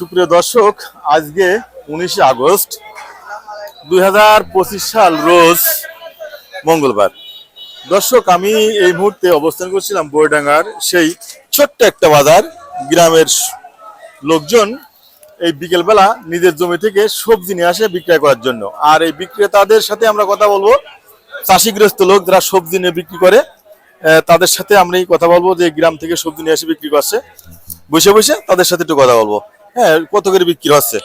সুপ্রিয় দর্শক, আজকে উনিশে আগস্ট দুই হাজার পঁচিশ সাল রোজ মঙ্গলবার। দর্শক, আমি এই মুহূর্তে অবস্থান করছিলাম বইডাঙ্গার সেই ছোট্ট একটা বাজার, গ্রামের লোকজন এই বিকেলবেলা নিজের জমি থেকে সবজি নিয়ে আসে বিক্রয় করার জন্য। আর এই বিক্রেতাদের সাথে আমরা কথা বলব। চাষিগ্রস্ত লোক যারা সবজি নিয়ে বিক্রি করে তাদের সাথে আমরা এই কথা বলব যে গ্রাম থেকে সবজি নিয়ে এসে বিক্রি করছে। বসে বসে তাদের সাথে একটু কথা বলব। হ্যাঁ কত করে বিক্রি হচ্ছে?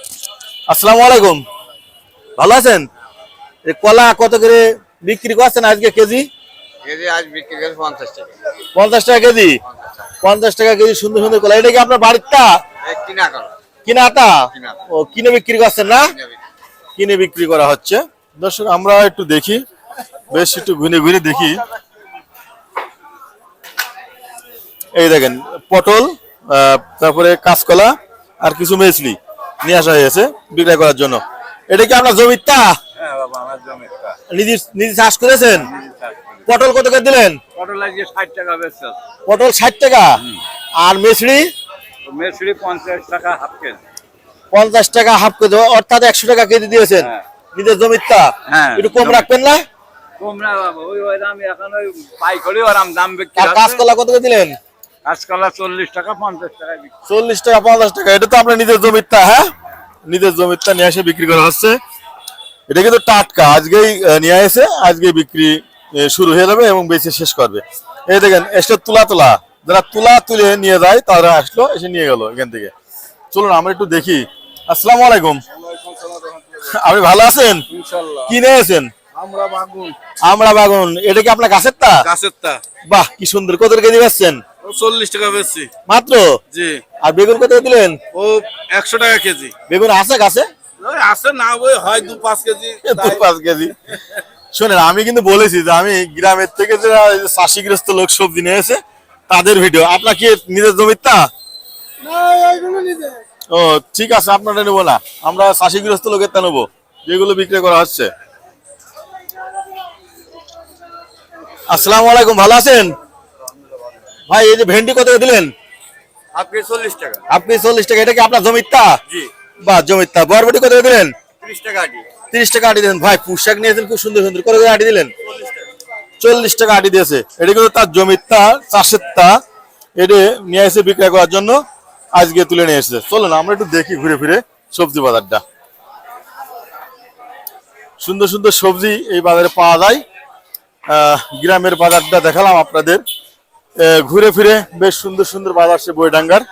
আসসালামু আলাইকুম। ভালো আছেন? এই কলা কত করে বিক্রি করছেন আজকে কেজি? পঞ্চাশ টাকা। কেজি? পঞ্চাশ টাকা। কেজি সুন্দর সুন্দর কলা। এটা কি আপনার বাড়িরটা? এক কিনাটা ও কিনে বিক্রি করছেন না? কিনে বিক্রি করা হচ্ছে। দর্শক আমরা একটু দেখি। বেশ একটু ঘুরে ঘুরে দেখি। এই দেখেন পটল আহ, তারপরে কাঁচকলা আর কিছু মেছলি নিয়ে আসা হয়েছে বিক্রয় করার জন্য। এটা কি আপনার জমিটা হ্যাঁ বাবা আমার জমি একটা। নিজে চাষ করেছেন? পটল কত করে দিলেন? পটল ষাট টাকা আর মেসুরি পঞ্চাশ টাকা হাফ কেজি। পঞ্চাশ টাকা হাফ কেজি। অর্থাৎ একশো টাকা কেজি দিয়েছেন হ্যাঁ। নিজের জমিটা হ্যাঁ। একটু কম রাখবেন না? তোমরা বাবা ওই ওই দাম এখন ওই পাইকারি ওরাম দাম বিক্রি কাঁচকলা কত করে দিলেন? কাঁচকলা চল্লিশ টাকা পঞ্চাশ টাকা চল্লিশ টাকা পঞ্চাশ টাকা। এটা তো আপনার নিজের জমিটা হ্যাঁ? নিজের জমিটা নিয়ে এসে বিক্রি করা হচ্ছে। এটা কিন্তু টাটকা। আজকেই নিয়ে এসে আজকে বিক্রি শুরু হয়ে যাবে এবং বেঁচে শেষ করবে। এই দেখেন এসে তুলা তোলা। যারা তুলা তুলে নিয়ে যায় তারা আসলো এসে নিয়ে গেল এখান থেকে। চলুন আমরা একটু দেখি। আসসালামু আলাইকুম। আপনি ভালো আছেন? কি নিয়েছেন আমরা বাগুন। আমরা বাগুন। এটা কি আপনার গাছের তা? গাছের তা। বাহ কি সুন্দর। কত কেজি বেচছেন? চল্লিশ টাকা বেচছি। মাত্র? জি। আর বেগুন কত দিলেন? ও একশো টাকা কেজি। বেগুন আছে গাছে? আছে না ওই হয় দু পাঁচ কেজি দু পাঁচ কেজি। শোনেন আমি কিন্তু বলেছি যে আমি গ্রামের থেকে যারা চাষিগ্রস্ত লোক সবজি নিয়ে এসে তাদের ভিডিও। আপনার কি নিজের জমিটা ও ঠিক আছে আপনারা নেব না। আমরা চাষিগ্রস্ত লোকের তা নেব যেগুলো বিক্রি করা হচ্ছে। আসসালামু আলাইকুম ভালো আছেন? ভাই এই যে ভেন্ডি কত করে দিলেন? আপনি চল্লিশ টাকা। আপনি চল্লিশ টাকা এটা কি আপনার জমিটা? জি। বা জমিটা। বরবটি কত করে দিলেন? ত্রিশ টাকা আটি। তিরিশ টাকা আটি দিলেন। ভাই পোশাক নিয়েছেন খুব সুন্দর সুন্দর। করে আটি দিলেন? চল্লিশ টাকা। আটি দিয়েছে। এটা কিন্তু তার জমির তা চাষের তা এটা নিয়ে এসে বিক্রয় করার জন্য আজকে তুলে নিয়ে এসেছে। চলুন আমরা একটু দেখি ঘুরে ফিরে সবজি বাজারটা। সুন্দর সুন্দর সবজি এই বাজারে পাওয়া যায়। গ্রামের বাজারটা দেখালাম আপনাদের। ঘুরে ফিরে বেশ সুন্দর সুন্দর বাজার সে বইডাঙ্গার।